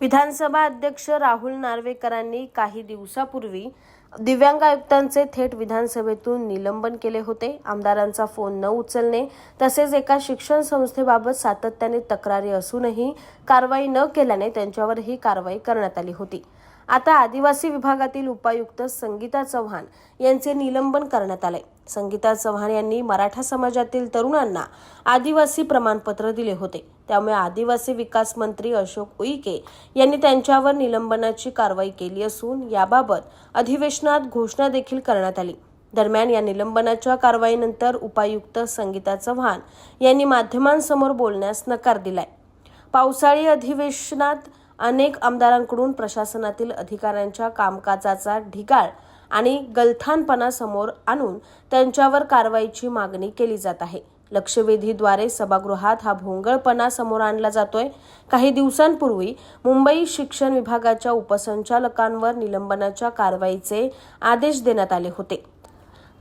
विधानसभा अध्यक्ष राहुल नार्वेकरांनी काही दिवसापूर्वी दिव्यांग आयुक्तांचे थेट विधानसभेतून निलंबन केले होते. आमदारांचा फोन न उचलणे तसेच एका शिक्षण संस्थेबाबत सातत्याने तक्रारी असूनही कारवाई न केल्याने त्यांच्यावर ही कारवाई करण्यात आली होती. आता आदिवासी विभागातील उपायुक्त संगीता चव्हाण यांचे निलंबन करण्यात आले संगीता चव्हाण यांनी मराठा समाजातील तरुणांना आदिवासी प्रमाणपत्र दिले होते. त्यामुळे आदिवासी विकास मंत्री अशोक उईके यांनी त्यांच्यावर निलंबनाची कारवाई केली असून याबाबत अधिवेशनात घोषणा देखील करण्यात आली. दरम्यान या निलंबनाच्या कारवाईनंतर उपायुक्त संगीता चव्हाण यांनी माध्यमांसमोर बोलण्यास नकार दिलाय. पावसाळी अधिवेशनात अनेक आमदारांकडून प्रशासनातील अधिकाऱ्यांच्या कामकाजाचा ढिगाळ आणि गलथानपणा समोर आणून त्यांच्यावर कारवाईची मागणी केली जात आहे. लक्षवेधीद्वारे सभागृहात हा भोंगळपणा समोर आणला जातोय. काही दिवसांपूर्वी मुंबई शिक्षण विभागाच्या उपसंचालकांवर निलंबनाच्या कारवाईचे आदेश देण्यात आले होते.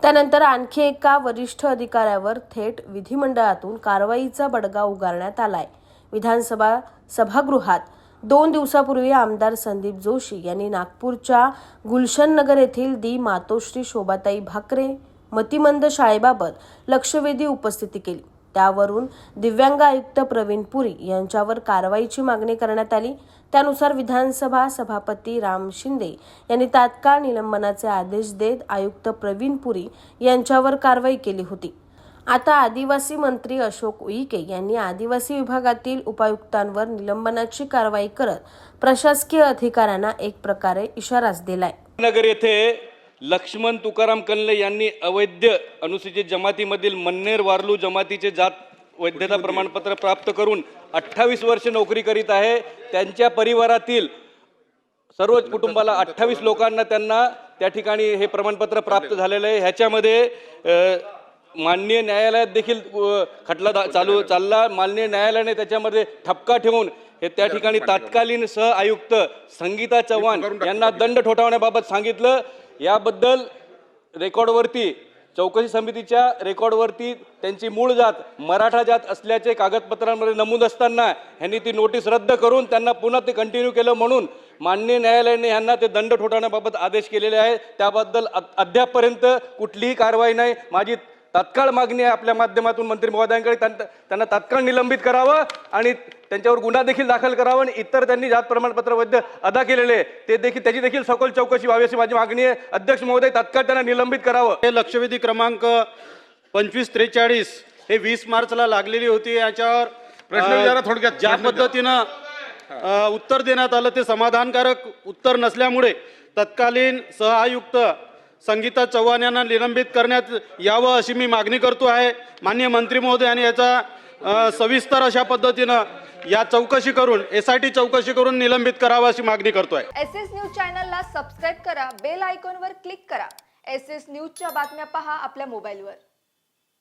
त्यानंतर आणखी एका वरिष्ठ अधिकाऱ्यावर थेट विधिमंडळातून कारवाईचा बडगा उगारण्यात आलाय. विधानसभा सभागृहात दोन दिवसापूर्वी आमदार संदीप जोशी यांनी नागपूरच्या गुलशन नगर येथील दी मातोश्री शोभाताई भाकरे मतिमंद शाळेबाबत लक्षवेधी उपस्थिती केली. त्यावरून दिव्यांग आयुक्त प्रवीण पुरी यांच्यावर कारवाईची मागणी करण्यात आली. त्यानुसार विधानसभा सभापती राम शिंदे यांनी तात्काळ निलंबनाचे आदेश देत आयुक्त प्रवीण पुरी यांच्यावर कारवाई केली होती. आता आदिवासी मंत्री अशोक उईके यांनी आदिवासी विभागातील उपायुक्तांवर निलंबनाची कारवाई करत प्रशासकीय अधिकाऱ्यांना एक प्रकारे इशाराच दिलाय. नगर येथे लक्ष्मण तुकाराम कल्ले यांनी अवैध अनुसूचित जमातीमधील मन्नेर वारलू जमातीचे जात वैधता प्रमाणपत्र प्राप्त करून अठ्ठावीस वर्ष नोकरी करीत आहे. त्यांच्या परिवारातील सर्व कुटुंबाला अठ्ठावीस लोकांना त्यांना त्या ठिकाणी हे प्रमाणपत्र प्राप्त झालेलं आहे. ह्याच्यामध्ये माननीय न्यायालयात देखील खटला चालू चालला. माननीय न्यायालयाने त्याच्यामध्ये ठपका ठेवून हे त्या ठिकाणी तात्कालीन सह आयुक्त संगीता चव्हाण यांना दंड ठोठावण्याबाबत सांगितलं. याबद्दल रेकॉर्डवरती चौकशी समितीच्या रेकॉर्डवरती त्यांची मूळ जात मराठा जात असल्याचे कागदपत्रांमध्ये नमूद असताना ह्यांनी ती नोटीस रद्द करून त्यांना पुन्हा ते कंटिन्यू केलं म्हणून माननीय न्यायालयाने यांना ते दंड ठोठावण्याबाबत आदेश केलेले आहे त्याबद्दल अद्यापपर्यंत कुठलीही कारवाई नाही. माझी तात्काळ मागणी आहे आपल्या माध्यमातून मंत्री महोदयांकडे. त्यां- त्यांना तात्काळ निलंबित करावं आणि त्यांच्यावर गुन्हा देखील दाखल करावा आणि इतर त्यांनी जात प्रमाणपत्र वैध अदा केलेले ते देखील त्याची देखील सखोल चौकशी व्हावी अशी माझी मागणी आहे. अध्यक्ष महोदय तात्काळ त्यांना निलंबित करावं. हे लक्षवेधी क्रमांक पंचवीस त्रेचाळीस हे वीस मार्चला लागलेली होती. याच्यावर प्रश्न विचारा थोडक्यात, ज्या. पद्धतीनं उत्तर देण्यात आलं ते समाधानकारक उत्तर नसल्यामुळे तत्कालीन सहआयुक्त संगीता चव्हाण यांना निलंबित करण्यात यावं अशी मी मागणी करतो आहे. माननीय मंत्री महोदय आणि याचा सविस्तर अशा पद्धतीनं या चौकशी करून एस आय टी चौकशी करून निलंबित करावं अशी मागणी करतो आहे एस एस न्यूज चॅनलला सबस्क्राईब करा बेल आयकॉनवर क्लिक करा. एस एस न्यूजच्या बातम्या पहा आपल्या मोबाईलवर